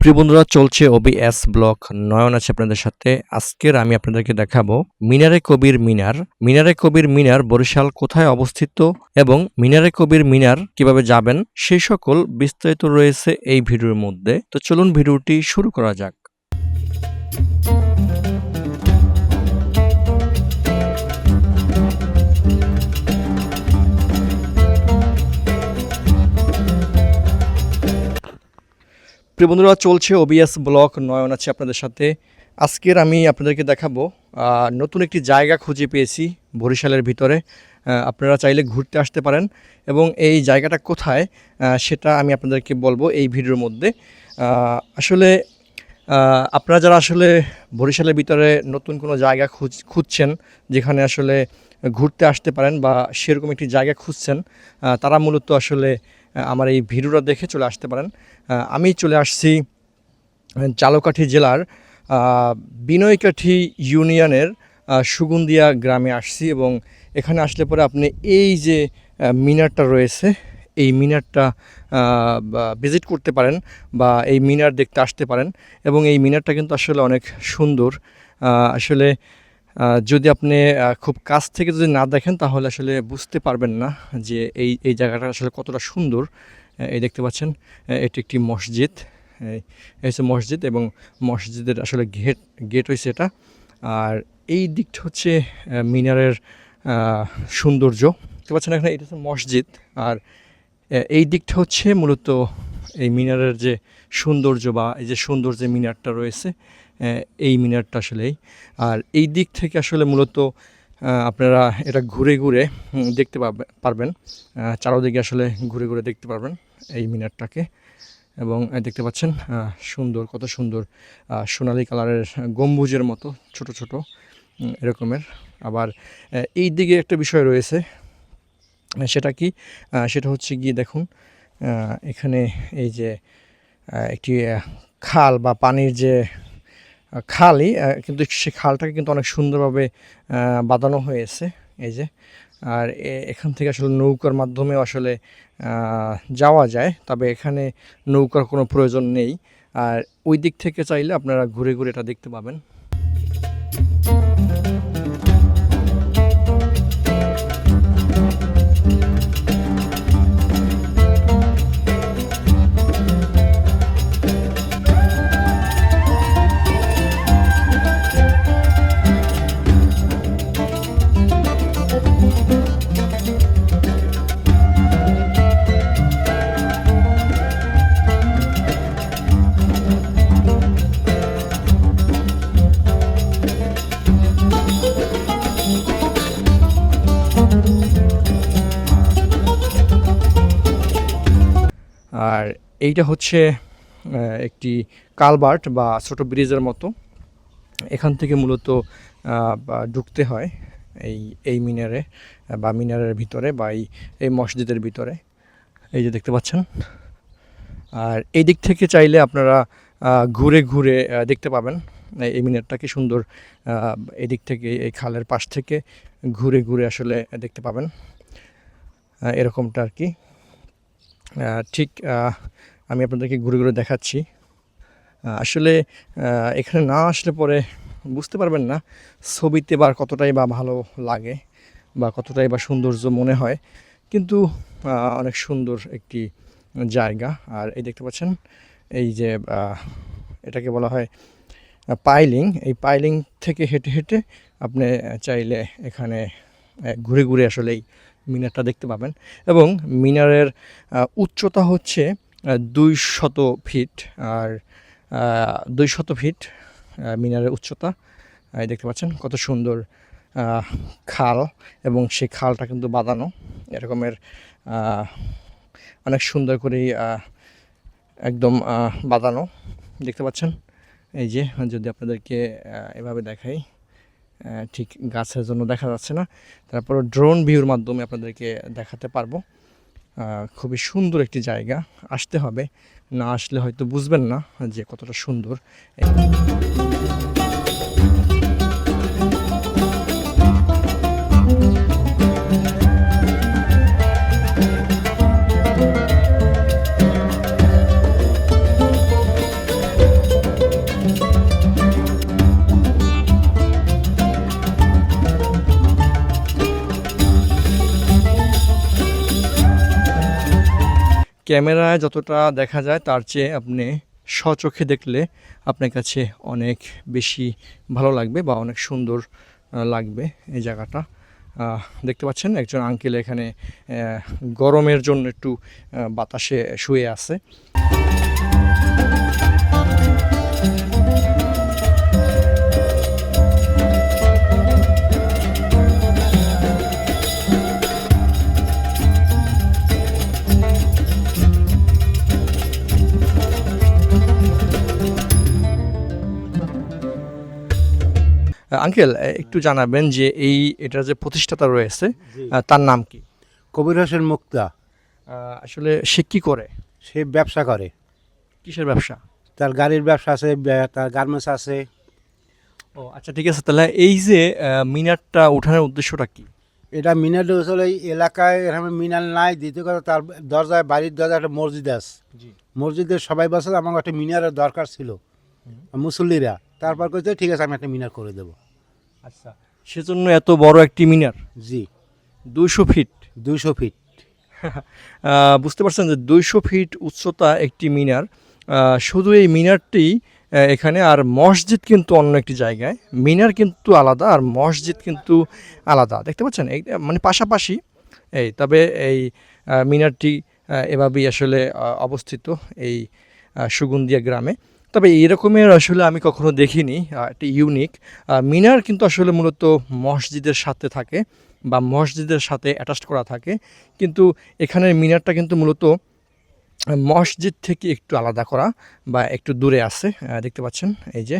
প্রিয় বন্ধুরা, চলছে ওবিএস ব্লক নয়ন আছে আপনাদের সাথে। আজকের আমি আপনাদেরকে দেখাবো মিনারে কবির মিনার। মিনারে কবির মিনার বরিশাল কোথায় অবস্থিত এবং মিনারে কবির মিনার কীভাবে যাবেন, সেই সকল বিস্তারিত রয়েছে এই ভিডিওর মধ্যে। তো চলুন ভিডিওটি শুরু করা যাক। প্রিয় বন্ধুরা, চলছে ওবিএস ব্লক নয়ন আছে আপনাদের সাথে। আজকের আমি আপনাদেরকে দেখাবো নতুন একটি জায়গা খুঁজে পেয়েছি বরিশালের ভিতরে। আপনারা চাইলে ঘুরতে আসতে পারেন এবং এই জায়গাটা কোথায় সেটা আমি আপনাদেরকে বলব এই ভিডিওর মধ্যে। আসলে আপনারা যারা আসলে বরিশালের ভিতরে নতুন কোনো জায়গা খুঁজ, খুঁজছেন, যেখানে আসলে ঘুরতে আসতে পারেন বা সেরকম একটি জায়গা খুঁজছেন তারা মূলত আসলে আমার এই ভিডিওটা দেখে চলে আসতে পারেন। আমি চলে আসছি চালকাঠি জেলার বিনয়কাঠি ইউনিয়নের আহ, সুগন্ধিয়া গ্রামে আসছি এবং এখানে আসলে পরে আপনি এই যে মিনারটা রয়েছে এই মিনারটা ভিজিট করতে পারেন বা এই মিনার দেখতে আসতে পারেন এবং এই মিনারটা কিন্তু আসলে অনেক সুন্দর। আসলে যদি আপনি খুব কাছ থেকে যদি না দেখেন, তাহলে আসলে বুঝতে পারবেন না যে এই এই জায়গাটা আসলে কতটা সুন্দর। এই দেখতে পাচ্ছেন এটি একটি মসজিদ। এই হচ্ছে মসজিদ এবং মসজিদের আসলে গেট গেট হয়েছে এটা। আর এই দিকটা হচ্ছে মিনারের সৌন্দর্য। দেখতে পাচ্ছেন এখানে, এটা হচ্ছে মসজিদ। আর এই দিকটা হচ্ছে মূলত এই মিনারের যে সৌন্দর্য বা এই যে সুন্দর যে মিনারটা রয়েছে এই মিনারটা আসলেই। আর এই দিক থেকে আসলে মূলত আপনারা এটা ঘুরে ঘুরে দেখতে পারবেন। চারোদিকে আসলে ঘুরে ঘুরে দেখতে পারবেন এই মিনারটাকে। এবং দেখতে পাচ্ছেন সুন্দর, কত সুন্দর সোনালী কালারের গম্বুজের মতো, ছোট ছোট এরকমের। আবার এই দিকে একটা বিষয় রয়েছে, সেটা কি? সেটা হচ্ছে গিয়ে দেখুন এখানে এই যে একটি খাল বা পানির যে খালই কিন্তু সে খালটাকে কিন্তু অনেক সুন্দরভাবে বাঁধানো হয়েছে এই যে। আর এখান থেকে আসলে নৌকার মাধ্যমে আসলে যাওয়া যায়, তবে এখানে নৌকার কোনো প্রয়োজন নেই। আর ওই দিক থেকে চাইলে আপনারা ঘুরে ঘুরে এটা দেখতে পাবেন। এইটা হচ্ছে একটি কালবার্ট বা ছোট ব্রিজের মতো। এখান থেকে মূলত ঢুকতে হয় এই এই মিনারে, বা মিনারের ভিতরে বা এই এই মসজিদের ভিতরে। এই যে দেখতে পাচ্ছেন। আর এই দিক থেকে চাইলে আপনারা ঘুরে ঘুরে দেখতে পাবেন এই- মিনারটাকে সুন্দর এদিক থেকে, এই খালের পাশ থেকে ঘুরে ঘুরে আসলে দেখতে পাবেন। এরকমটা আর কি। ঠিক আমি আপনাদেরকে ঘুরে ঘুরে দেখাচ্ছি। আসলে এখানে না আসলে পরে বুঝতে পারবেন না ছবিতে বা কতটাই বা ভালো লাগে বা কতটাই বা সৌন্দর্য মনে হয়। কিন্তু অনেক সুন্দর একটি জায়গা। আর এই দেখতে পাচ্ছেন, এই যে এটাকে বলা হয় পাইলিং। এই পাইলিং থেকে হেঁটে হেঁটে আপনি চাইলে এখানে ঘুরে ঘুরে আসলে এই মিনারটা দেখতে পাবেন। এবং মিনারের উচ্চতা হচ্ছে দুই শত ফিট আর দুই শত ফিট মিনারের উচ্চতা। দেখতে পাচ্ছেন কত সুন্দর খাল এবং সেই খালটা কিন্তু বাঁধানো। এরকমের অনেক সুন্দর করেই একদম বাঁধানো। দেখতে পাচ্ছেন এই যে যদি আপনাদেরকে এভাবে দেখাই ঠিক গাছের জন্য দেখা যাচ্ছে না। তারপর ড্রোন ভিউর মাধ্যমে আপনাদেরকে দেখাতে পারব। খুবই সুন্দর একটি জায়গা। আসতে হবে। না আসলে হয়তো বুঝবেন না যে কতটা সুন্দর। ক্যামেরায় যতটা দেখা যায়, তার চেয়ে আপনি স্বচোখে দেখলে আপনার কাছে অনেক বেশি ভালো লাগবে বা অনেক সুন্দর লাগবে এই জায়গাটা। দেখতে পাচ্ছেন, একজন আঙ্কেল এখানে গরমের জন্য একটু বাতাসে শুয়ে আছে। আঙ্কেল একটু জানাবেন যে এই এটার যে প্রতিষ্ঠাতা রয়েছে তার নাম কি? কবির হোসেন মুক্তা। আসলে সে কি করে? সে ব্যবসা করে। কিসের ব্যবসা? তার গাড়ির ব্যবসা আছে তার গার্মেন্টস আছে। ও আচ্ছা ঠিক আছে তাহলে এই যে মিনারটা উঠানোর উদ্দেশ্যটা কি? এটা মিনার আসলে এই এলাকায় এরকম মিনার নাই। দ্বিতীয় কথা তার দরজায় বাড়ির দরজায় একটা মসজিদ আছে। জি। মসজিদের সবাই বসে আমার একটা মিনারের দরকার ছিল। মুসল্লিরা। তারপর কইছে ঠিক আছে আমি একটা মিনার করে দেবো। আচ্ছা সেজন্য এত বড় একটি মিনার? জি। দুইশো ফিট? দুইশো ফিট। বুঝতে পারছেন যে দুইশো ফিট উচ্চতা একটি মিনার শুধু এই মিনারটি এখানে আর মসজিদ কিন্তু অন্য একটি জায়গায়। মিনার কিন্তু আলাদা আর মসজিদ কিন্তু আলাদা। দেখতে পাচ্ছেন? এই মানে পাশাপাশি এই তবে এই মিনারটি এভাবেই আসলে অবস্থিত এই সুগন্ধিয়া গ্রামে। তবে এরকমের আসলে আমি কখনো দেখিনি একটা ইউনিক মিনার কিন্তু আসলে মূলত মসজিদের সাথে থাকে বা মসজিদের সাথে অ্যাটাচ করা থাকে। কিন্তু এখানের মিনারটা কিন্তু মূলত মসজিদ থেকে একটু আলাদা করা বা একটু দূরে আছে দেখতে পাচ্ছেন, এই যে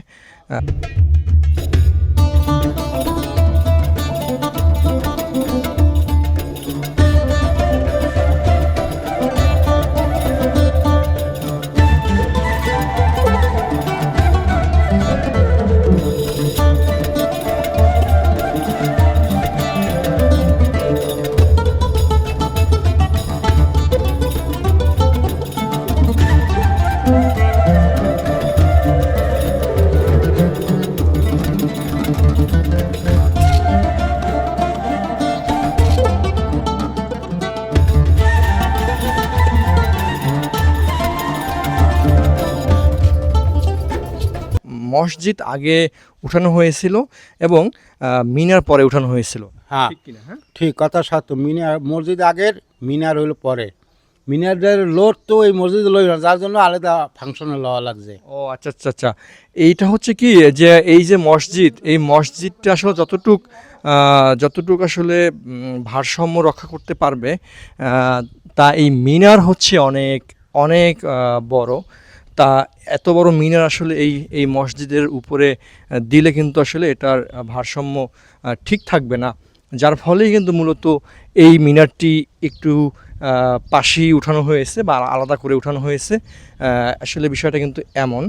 মসজিদ আগে উঠানো হয়েছিল এবং মিনার পরে উঠানো হয়েছিল। হ্যাঁ। ঠিক হ্যাঁ? ঠিক কথা সত্য। মিনার মসজিদ আগের মিনার হইল পরে। মিনারের লোড তো এই মসজিদ লই না যার জন্য আলাদা ফাংশনে লওয়া লাগছে। ও আচ্ছা আচ্ছা আচ্ছা। এইটা হচ্ছে কি যে এই যে মসজিদ এই মসজিদটা আসলে যতটুক যতটুক আসলে ভারসাম্য রক্ষা করতে পারবে তা এই মিনার হচ্ছে অনেক অনেক বড়। তা এত বড় মিনার আসলে এই এই মসজিদের উপরে দিলে কিন্তু আসলে এটার ভারসাম্য ঠিক থাকবে না। যার ফলেই কিন্তু মূলত এই মিনারটি একটু পাশেই উঠানো হয়েছে বা আলাদা করে উঠানো হয়েছে। আসলে বিষয়টা কিন্তু এমন।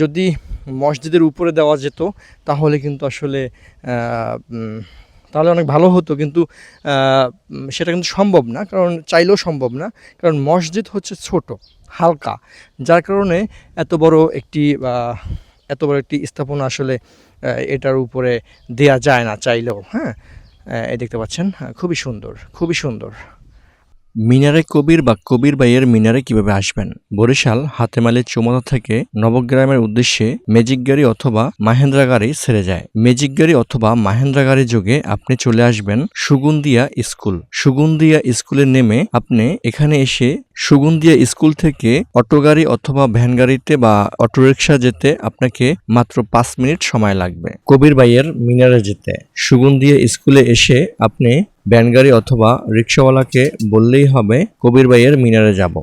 যদি মসজিদের উপরে দেওয়া যেত, তাহলে কিন্তু আসলে তাহলে অনেক ভালো হতো কিন্তু সেটা কিন্তু সম্ভব না কারণ চাইলেও সম্ভব না কারণ মসজিদ হচ্ছে ছোট হালকা যার কারণে এত বড় একটি এত বড় একটি স্থাপনা আসলে এটার উপরে দেয়া যায় না চাইলেও হ্যাঁ? এই দেখতে পাচ্ছেন হ্যাঁ, খুবই সুন্দর খুবই সুন্দর। মিনারে কবির বা কবির বাইয়ের মিনারে কীভাবে আসবেন? বরিশাল, হাতেমালি, চুমনা থেকে নবগ্রামের উদ্দেশ্যে ম্যাজিক গাড়ি অথবা মাহেন্দ্রা গাড়ি ছেড়ে যায়। ম্যাজিক গাড়ি অথবা মাহেন্দ্রা গাড়ি যোগে আপনি চলে আসবেন সুগুন্দিয়া স্কুল। সুগুন্দিয়া স্কুলে নেমে আপনি এখানে এসে সুগুন্দিয়া স্কুল থেকে অটো গাড়ি অথবা ভ্যান গাড়িতে বা অটোরিকশা যেতে আপনাকে মাত্র পাঁচ মিনিট সময় লাগবে। কবির বাইয়ের মিনারে যেতে। সুগুন্দিয়া স্কুলে এসে আপনি ভ্যান গাড়ি অথবা রিক্সাওয়ালাকে বললেই হবে কবির ভাইয়ের মিনারে যাব।